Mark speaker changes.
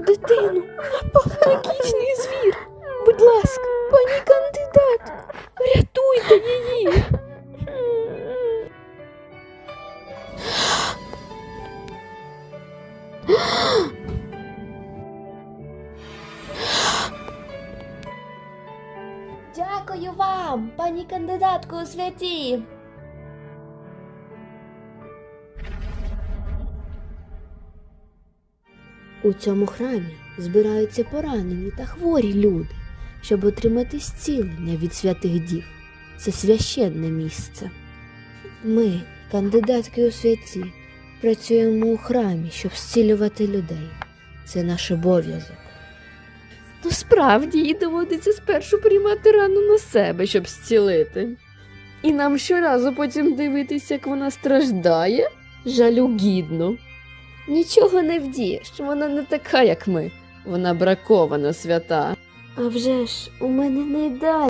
Speaker 1: дитину напав магічний звір. Будь ласка, пані кандидат, врятуйте її. Дякую вам, пані кандидатко у святі. У цьому храмі збираються поранені та хворі люди, щоб отримати зцілення від святих дів. Це священне місце. Ми, кандидатки у святі, працюємо у храмі, щоб зцілювати людей. Це наш обов'язок. Ну, справді їй доводиться спершу приймати рану на себе, щоб зцілити. І нам щоразу потім дивитися, як вона страждає, жалюгідно. Нічого не вдієш, вона не така, як ми. Вона бракована свята. А вже ж у мене не ідеальна